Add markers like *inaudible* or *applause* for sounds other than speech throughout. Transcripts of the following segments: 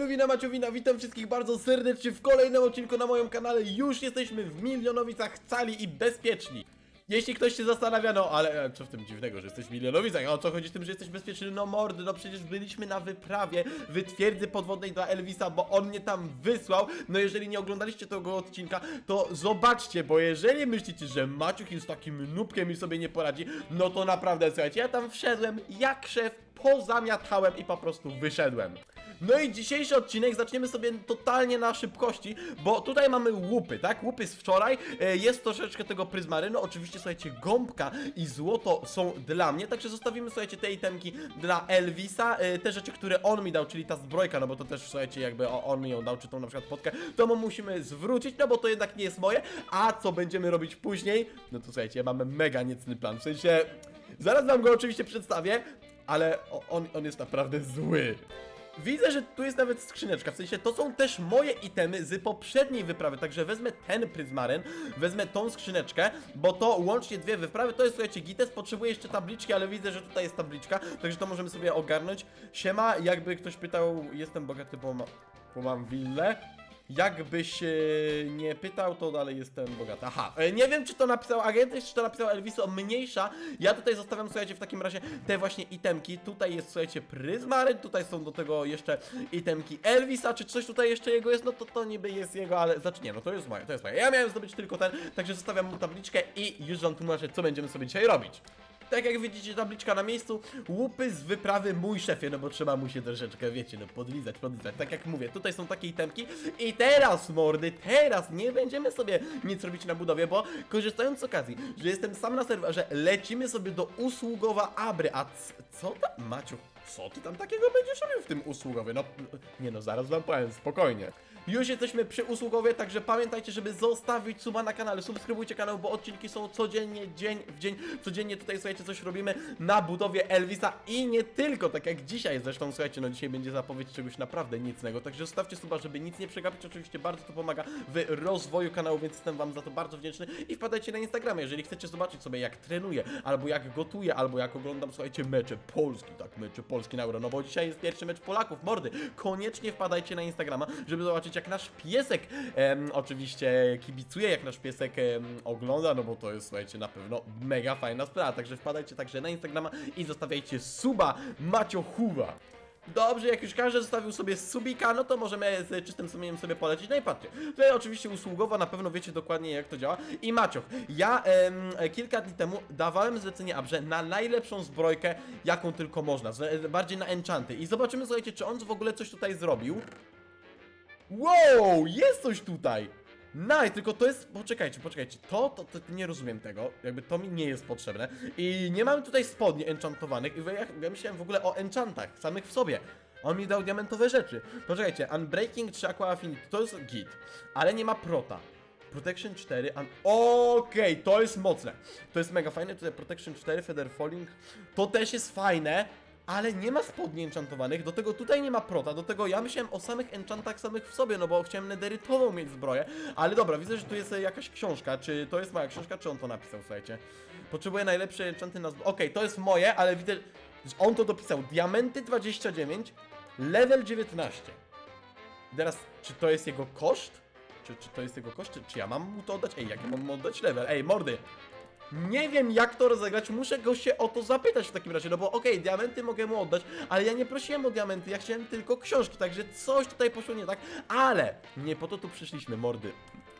Eluwina Maciowina, witam wszystkich bardzo serdecznie w kolejnym odcinku na moim kanale. Już jesteśmy w Milionowicach cali i bezpieczni. Jeśli ktoś się zastanawia, no ale e, co w tym dziwnego, że jesteś w Milionowicach? A o co chodzi z tym, że jesteś bezpieczny? No mordy, no przecież byliśmy na wyprawie w twierdzy podwodnej dla Elvisa, bo on mnie tam wysłał. No jeżeli nie oglądaliście tego odcinka, to zobaczcie, bo jeżeli myślicie, że Maciuch jest takim nubkiem i sobie nie poradzi, no to naprawdę, słuchajcie, ja tam wszedłem jak szef, pozamiatałem i po prostu wyszedłem. No i dzisiejszy odcinek zaczniemy sobie totalnie na szybkości, bo tutaj mamy łupy, tak? Łupy z wczoraj, e, jest troszeczkę tego pryzmarynu, oczywiście słuchajcie, gąbka i złoto są dla mnie, także zostawimy słuchajcie te itemki dla Elvisa, e, te rzeczy, które on mi dał, czyli ta zbrojka, no bo to też słuchajcie, jakby on mi ją dał, czy tą na przykład potkę, to mu musimy zwrócić, no bo to jednak nie jest moje, a co będziemy robić później? No to słuchajcie, mamy mega niecny plan, w sensie, zaraz wam go oczywiście przedstawię, ale on, on jest naprawdę zły. Widzę, że tu jest nawet skrzyneczka, w sensie to są też moje itemy z poprzedniej wyprawy, także wezmę ten pryzmaryn, wezmę tą skrzyneczkę, bo to łącznie dwie wyprawy, to jest słuchajcie gites, potrzebuję jeszcze tabliczki, ale widzę, że tutaj jest tabliczka, także to możemy sobie ogarnąć. Siema, jakby ktoś pytał, jestem bogaty, bo, ma, bo mam willę. Jakbyś e, nie pytał, to dalej jestem bogaty. Aha, e, nie wiem czy to napisał agent, czy to napisał Elviso, mniejsza. Ja tutaj zostawiam, słuchajcie, w takim razie te właśnie itemki. Tutaj jest, słuchajcie, pryzmaryn, tutaj są do tego jeszcze itemki Elvisa, czy coś tutaj jeszcze jego jest, no to to niby jest jego, ale znaczy nie, no to jest moje, to jest moje. Ja miałem zdobyć tylko ten, także zostawiam mu tabliczkę i już wam tłumaczę, co będziemy sobie dzisiaj robić. Tak jak widzicie, tabliczka na miejscu, łupy z wyprawy mój szefie, no bo trzeba mu się troszeczkę, wiecie, no podlizać, podlizać. Tak jak mówię, tutaj są takie itemki i teraz, mordy, teraz nie będziemy sobie nic robić na budowie, bo korzystając z okazji, że jestem sam na serwerze, lecimy sobie do usługowa Abry, a co tam, Maciu, co ty tam takiego będziesz robił w tym usługowie? No, nie no, zaraz wam powiem, spokojnie. Już jesteśmy przy usługowie, także pamiętajcie, żeby zostawić suba na kanale, subskrybujcie kanał, bo odcinki są codziennie, dzień w dzień, codziennie tutaj, słuchajcie, coś robimy na budowie Elvisa i nie tylko, tak jak dzisiaj zresztą, słuchajcie, no dzisiaj będzie zapowiedź czegoś naprawdę nicnego, także zostawcie suba, żeby nic nie przegapić, oczywiście bardzo to pomaga w rozwoju kanału, więc jestem wam za to bardzo wdzięczny i wpadajcie na Instagramie, jeżeli chcecie zobaczyć sobie jak trenuję, albo jak gotuję, albo jak oglądam, słuchajcie, mecze Polski, tak, mecze Polski na Euro, no bo dzisiaj jest pierwszy mecz Polaków, mordy, koniecznie wpadajcie na Instagrama, żeby zobaczyć jak nasz piesek em, oczywiście kibicuje, jak nasz piesek em, ogląda, no bo to jest, słuchajcie, na pewno mega fajna sprawa, także wpadajcie także na Instagrama i zostawiajcie suba Macio Huwa. Dobrze, jak już każdy zostawił sobie subika, no to możemy z czystym sumieniem sobie polecić. No i patrzcie, tutaj oczywiście usługowo, na pewno wiecie dokładnie jak to działa. I Macioch, ja em, kilka dni temu dawałem zlecenie Abrze na najlepszą zbrojkę, jaką tylko można, bardziej na enchanty. I zobaczymy, słuchajcie, czy on w ogóle coś tutaj zrobił. Wow, jest coś tutaj! Nice, tylko to jest. Poczekajcie, poczekajcie. To, to, to, nie rozumiem tego. Jakby to mi nie jest potrzebne. I nie mamy tutaj spodni enchantowanych. I ja, ja myślałem w ogóle o enchantach, samych w sobie. On mi dał diamentowe rzeczy. Poczekajcie, Unbreaking czy Aqua Affinity to jest git, ale nie ma prota. Protection 4, un... Okej, to jest mocne. To jest mega fajne. Tutaj Protection 4, Feather Falling. To też jest fajne. Ale nie ma spodni enchantowanych, do tego tutaj nie ma prota, do tego ja myślałem o samych enchantach samych w sobie, no bo chciałem nederytową mieć zbroję, ale dobra, widzę, że tu jest e, jakaś książka, czy to jest moja książka, czy on to napisał, słuchajcie. Potrzebuję najlepsze enchanty na okej, to jest moje, ale widzę, że on to dopisał, diamenty 29, level 19. I teraz, czy to jest jego koszt? Czy, czy to jest jego koszt, czy, czy ja mam mu to oddać? Ej, jak ja mam mu oddać level? Ej, mordy! Nie wiem jak to rozegrać, muszę go się o to zapytać w takim razie, no bo okej, diamenty mogę mu oddać, ale ja nie prosiłem o diamenty, ja chciałem tylko książki, także coś tutaj poszło nie tak, ale nie po to tu przyszliśmy, mordy.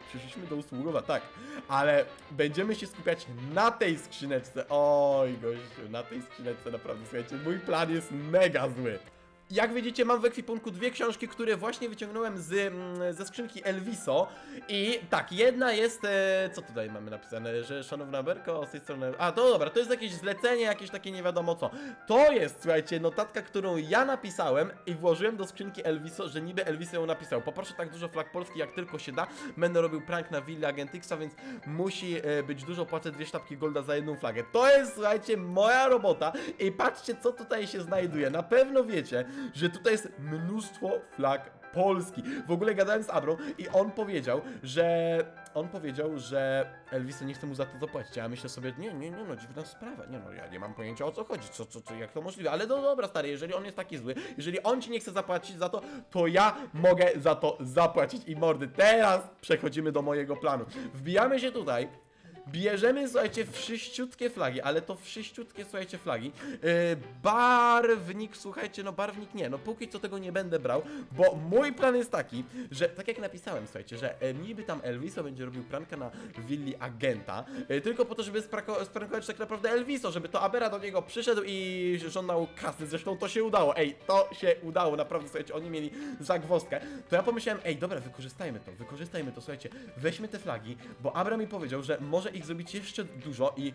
Przyszliśmy do usługowa, tak, ale będziemy się skupiać na tej skrzyneczce. Oj, gościu, na tej skrzyneczce naprawdę, słuchajcie, mój plan jest mega zły. Jak widzicie, mam w ekwipunku dwie książki, które właśnie wyciągnąłem z, mm, ze skrzynki Elviso. I tak, jedna jest. E, co tutaj mamy napisane? Że szanowna Berko, z tej strony. A, to dobra, to jest jakieś zlecenie, jakieś takie nie wiadomo co. To jest, słuchajcie, notatka, którą ja napisałem i włożyłem do skrzynki Elviso, że niby Elviso ją napisał. Poproszę tak dużo flag Polski, jak tylko się da. Będę robił prank na Willi Agentixa, więc musi e, być dużo. Płacę dwie sztabki golda za jedną flagę. To jest, słuchajcie, moja robota. I patrzcie, co tutaj się znajduje. Na pewno wiecie, że tutaj jest mnóstwo flag Polski. W ogóle gadałem z Abrą i on powiedział, że on powiedział, że Elviso nie chce mu za to zapłacić. Ja myślę sobie, nie, nie, nie, no dziwna sprawa. Nie no, ja nie mam pojęcia o co chodzi, co, co, co, jak to możliwe. Ale no dobra, stary, jeżeli on jest taki zły, jeżeli on ci nie chce zapłacić za to, to ja mogę za to zapłacić i mordy. Teraz przechodzimy do mojego planu. Wbijamy się tutaj. Bierzemy, słuchajcie, wszyściutkie flagi, ale to wszyściutkie, słuchajcie, flagi. Yy, barwnik, słuchajcie, no barwnik nie, no póki co tego nie będę brał, bo mój plan jest taki, że tak jak napisałem, słuchajcie, że e, niby tam Elviso będzie robił pranka na willi agenta, e, tylko po to, żeby sprankować tak naprawdę Elviso, żeby to Abera do niego przyszedł i żądał kasy, zresztą to się udało, ej, to się udało, naprawdę, słuchajcie, oni mieli zagwozdkę, to ja pomyślałem, ej, dobra, wykorzystajmy to, wykorzystajmy to, słuchajcie, weźmy te flagi, bo Abra mi powiedział, że może ich zrobić jeszcze dużo i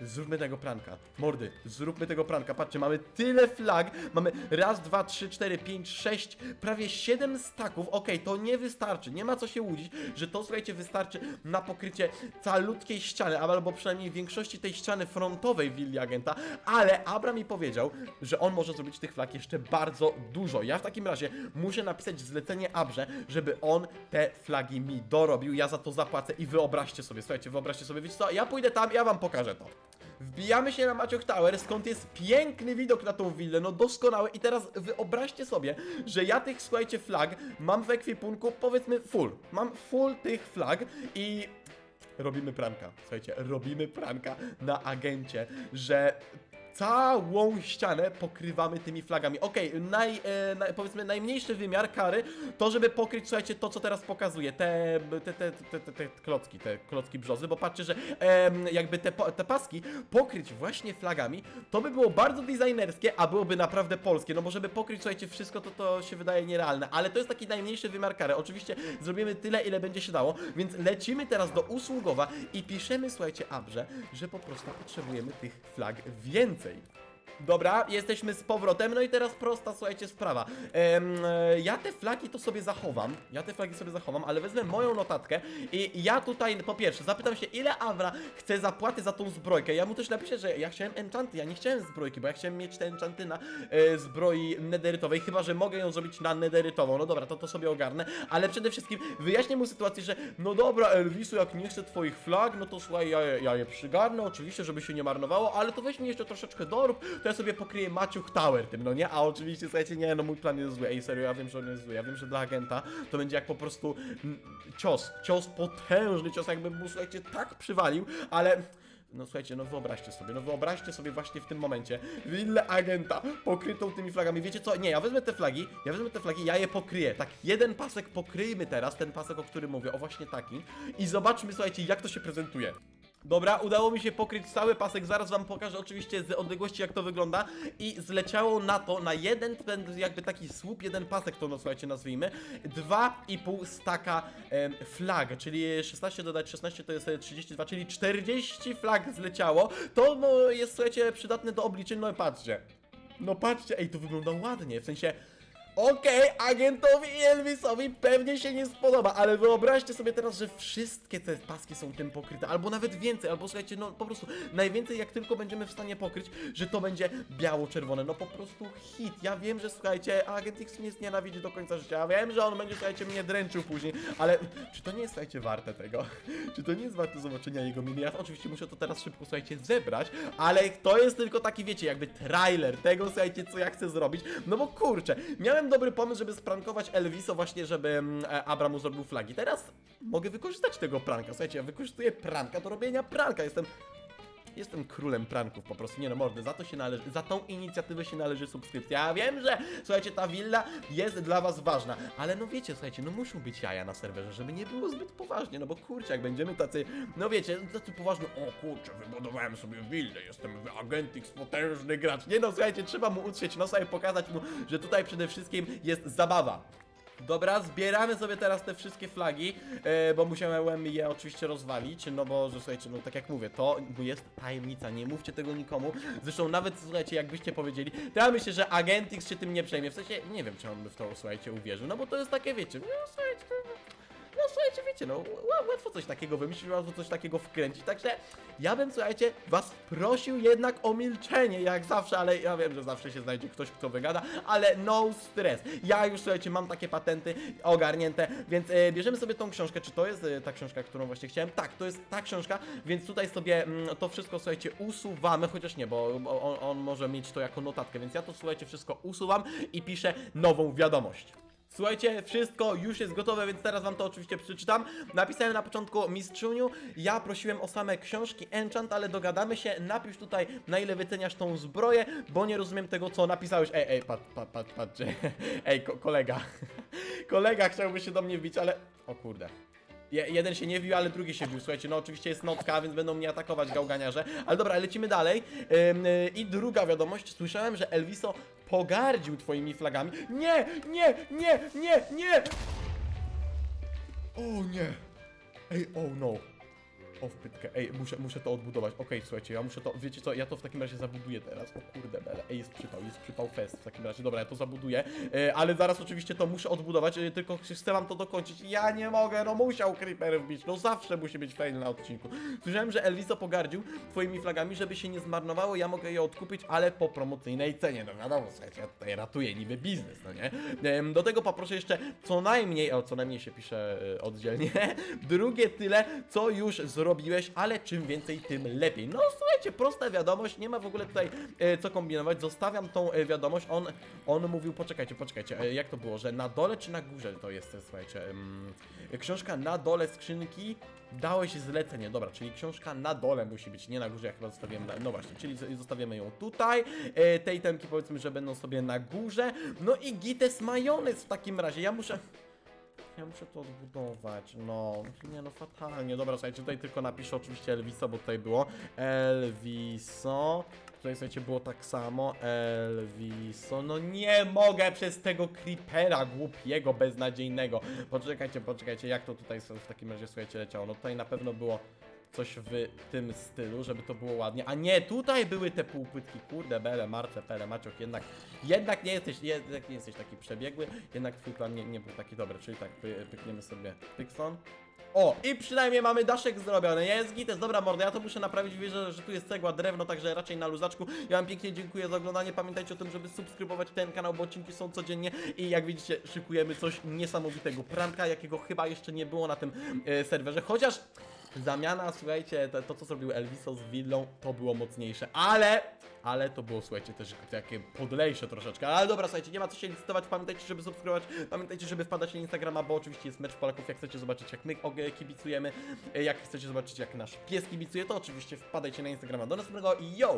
Zróbmy tego pranka. Mordy, zróbmy tego pranka. Patrzcie, mamy tyle flag. Mamy raz, dwa, trzy, cztery, pięć, sześć, prawie siedem staków. Okej, to nie wystarczy. Nie ma co się łudzić, że to, słuchajcie, wystarczy na pokrycie calutkiej ściany, albo przynajmniej większości tej ściany frontowej willi agenta. Ale Abra mi powiedział, że on może zrobić tych flag jeszcze bardzo dużo. Ja w takim razie muszę napisać zlecenie Abrze, żeby on te flagi mi dorobił. Ja za to zapłacę i wyobraźcie sobie, słuchajcie, wyobraźcie sobie, wiecie co, ja pójdę tam, ja wam pokażę to. Wbijamy się na Maciok Tower, skąd jest piękny widok na tą willę, no doskonały. I teraz wyobraźcie sobie, że ja tych, słuchajcie, flag mam w ekwipunku, powiedzmy full, mam full tych flag i robimy pranka, słuchajcie, robimy pranka na agencie, że całą ścianę pokrywamy tymi flagami. Okej, naj, e, naj, powiedzmy najmniejszy wymiar kary to, żeby pokryć, słuchajcie, to co teraz pokazuję, te, te, te, te, te, te klocki, te klocki brzozy, bo patrzcie, że em, jakby te, te paski pokryć właśnie flagami, to by było bardzo designerskie, a byłoby naprawdę polskie, no bo żeby pokryć, słuchajcie, wszystko, to to się wydaje nierealne, ale to jest taki najmniejszy wymiar kary. Oczywiście zrobimy tyle, ile będzie się dało, więc lecimy teraz do usługowa i piszemy, słuchajcie, Abrze, że po prostu potrzebujemy tych flag więcej. feet. Dobra, jesteśmy z powrotem, no i teraz prosta, słuchajcie, sprawa. Em, e, ja te flagi to sobie zachowam, ja te flagi sobie zachowam, ale wezmę moją notatkę i ja tutaj, po pierwsze, zapytam się, ile Avra chce zapłaty za tą zbrojkę. Ja mu też napiszę, że ja chciałem enchanty, ja nie chciałem zbrojki, bo ja chciałem mieć te enchanty na e, zbroi nederytowej, chyba, że mogę ją zrobić na nederytową. No dobra, to to sobie ogarnę, ale przede wszystkim wyjaśnię mu sytuację, że no dobra, Elvisu, jak nie chcę twoich flag, no to słuchaj, ja, je- ja je przygarnę, oczywiście, żeby się nie marnowało, ale to weź mi jeszcze troszeczkę dorób, to ja sobie pokryję Maciuch Tower tym, no nie? A oczywiście, słuchajcie, nie, no mój plan jest zły, ej, serio, ja wiem, że on jest zły, ja wiem, że dla agenta to będzie jak po prostu mm, cios, cios potężny, cios jakbym mu, słuchajcie, tak przywalił, ale... No słuchajcie, no wyobraźcie sobie, no wyobraźcie sobie właśnie w tym momencie willę agenta pokrytą tymi flagami. Wiecie co? Nie, ja wezmę te flagi, ja wezmę te flagi, ja je pokryję. Tak, jeden pasek pokryjmy teraz, ten pasek, o którym mówię, o właśnie taki. I zobaczmy, słuchajcie, jak to się prezentuje. Dobra, udało mi się pokryć cały pasek, zaraz wam pokażę oczywiście z odległości jak to wygląda. I zleciało na to, na jeden ten jakby taki słup, jeden pasek to no słuchajcie nazwijmy, 2,5 staka em, flag, czyli 16 dodać 16 to jest e, 32, czyli 40 flag zleciało, to no jest słuchajcie przydatne do obliczeń, no patrzcie, no patrzcie, ej to wygląda ładnie, w sensie Okej, agentowi i Elvisowi pewnie się nie spodoba, ale wyobraźcie sobie teraz, że wszystkie te paski są tym pokryte, albo nawet więcej, albo słuchajcie, no po prostu najwięcej jak tylko będziemy w stanie pokryć, że to będzie biało-czerwone, no po prostu hit. Ja wiem, że słuchajcie, agent X mnie znienawidzi do końca życia, ja wiem, że on będzie, słuchajcie, mnie dręczył później, ale czy to nie jest, słuchajcie, warte tego? *laughs* Czy to nie jest warte zobaczenia jego miny? Ja oczywiście muszę to teraz szybko, słuchajcie, zebrać, ale to jest tylko taki, wiecie, jakby trailer tego, słuchajcie, co ja chcę zrobić, no bo kurczę, miałem dobry pomysł, żeby sprankować Elviso właśnie, żeby mm, e, Abra zrobił flagi. Teraz mogę wykorzystać tego pranka, słuchajcie, ja wykorzystuję pranka do robienia pranka, jestem... Jestem królem pranków, po prostu nie no mordy, za to się należy, za tą inicjatywę się należy subskrypcja. Ja wiem, że słuchajcie, ta willa jest dla was ważna, ale no wiecie, słuchajcie, no muszą być jaja na serwerze, żeby nie było zbyt poważnie, no bo kurczę, jak będziemy tacy, no wiecie, tacy poważni, o kurczę, wybudowałem sobie willę, jestem Agentix, potężny gracz. Nie no, słuchajcie, trzeba mu utrzeć nosa i pokazać mu, że tutaj przede wszystkim jest zabawa. Dobra, zbieramy sobie teraz te wszystkie flagi, e, bo musiałem je oczywiście rozwalić, no bo, że słuchajcie, no tak jak mówię, to jest tajemnica, nie mówcie tego nikomu. Zresztą nawet, słuchajcie, jakbyście powiedzieli, to ja myślę, że Agentix się tym nie przejmie, w sensie, nie wiem, czy on by w to, słuchajcie, uwierzył, no bo to jest takie, wiecie, no słuchajcie, to... no słuchajcie, wiecie, no łatwo coś takiego wymyślić, łatwo coś takiego wkręcić, także ja bym, słuchajcie, was prosił jednak o milczenie, jak zawsze, ale ja wiem, że zawsze się znajdzie ktoś, kto wygada, ale no stres. Ja już, słuchajcie, mam takie patenty ogarnięte, więc e, bierzemy sobie tą książkę, czy to jest e, ta książka, którą właśnie chciałem? Tak, to jest ta książka, więc tutaj sobie mm, to wszystko, słuchajcie, usuwamy, chociaż nie, bo bo on, on może mieć to jako notatkę, więc ja to, słuchajcie, wszystko usuwam i piszę nową wiadomość. Słuchajcie, wszystko już jest gotowe, więc teraz wam to oczywiście przeczytam. Napisałem na początku mistrzuniu, ja prosiłem o same książki Enchant, ale dogadamy się, napisz tutaj na ile wyceniasz tą zbroję, bo nie rozumiem tego co napisałeś. Ej, ej, patrz, patrz, patrz, patrz. ej, ko kolega. *laughs* kolega chciałby się do mnie wbić, ale... O kurde. Je, jeden się nie wił, ale drugi się wił. Słuchajcie, no oczywiście jest notka, więc będą mnie atakować gałganiarze. Ale dobra, lecimy dalej. Ym, y, I druga wiadomość. Słyszałem, że Elviso pogardził twoimi flagami. Nie, nie, nie, nie, nie! O nie! Ej, oh no! O wpytkę, ej, muszę, muszę to odbudować. Okej, słuchajcie, ja muszę to, wiecie co, ja to w takim razie zabuduję teraz. O kurde bele, ej, jest przypał, jest przypał fest w takim razie. Dobra, ja to zabuduję, e, ale zaraz oczywiście to muszę odbudować, e, tylko chcę wam to dokończyć. Ja nie mogę, no musiał Creeper wbić, no zawsze musi być fail na odcinku. Słyszałem, że Elviso pogardził twoimi flagami, żeby się nie zmarnowało, ja mogę je odkupić, ale po promocyjnej cenie. No wiadomo, słuchajcie, ja tutaj ratuję niby biznes, no nie? Em, Do tego poproszę jeszcze co najmniej, o co najmniej się pisze e, oddzielnie, *laughs* drugie tyle, co już zrobiłeś, ale czym więcej, tym lepiej. No słuchajcie, prosta wiadomość, nie ma w ogóle tutaj e, co kombinować, zostawiam tą e, wiadomość, on, on mówił, poczekajcie, poczekajcie, e, jak to było, że na dole czy na górze to jest, e, słuchajcie, em, książka na dole skrzynki, dałeś zlecenie, dobra, czyli książka na dole musi być, nie na górze, ja chyba zostawiłem, no właśnie, czyli zostawiamy ją tutaj, e, te itemki powiedzmy, że będą sobie na górze, no i gites majonez w takim razie, ja muszę... Ja muszę to odbudować, no, nie no, fatalnie. Dobra, słuchajcie, tutaj tylko napiszę oczywiście Elviso, bo tutaj było Elviso. Tutaj, słuchajcie, było tak samo, Elviso. No nie mogę przez tego creepera głupiego, beznadziejnego. Poczekajcie, poczekajcie, jak to tutaj w takim razie, słuchajcie, leciało. No tutaj na pewno było coś w tym stylu, żeby to było ładnie. A nie, tutaj były te półpłytki, kurde, bele, marce, pele, maciok, jednak, jednak nie jesteś, jednak nie jesteś taki przebiegły, jednak twój plan nie, nie był taki dobry, czyli tak, py, pykniemy sobie Pykson. O, i przynajmniej mamy daszek zrobiony, jest gites, dobra mordo, ja to muszę naprawić, wierzę, że tu jest cegła, drewno, także raczej na luzaczku. Ja wam pięknie dziękuję za oglądanie, pamiętajcie o tym, żeby subskrybować ten kanał, bo odcinki są codziennie i jak widzicie, szykujemy coś niesamowitego, pranka, jakiego chyba jeszcze nie było na tym e, serwerze, chociaż zamiana, słuchajcie, to, to co zrobił Elviso z willą, to było mocniejsze, ale, ale to było, słuchajcie, też takie podlejsze troszeczkę, ale dobra, słuchajcie, nie ma co się licytować, pamiętajcie, żeby subskrybować, pamiętajcie, żeby wpadać na Instagrama, bo oczywiście jest mecz Polaków, jak chcecie zobaczyć, jak my og- kibicujemy, e, jak chcecie zobaczyć, jak nasz pies kibicuje, to oczywiście wpadajcie na Instagrama, do następnego i yo!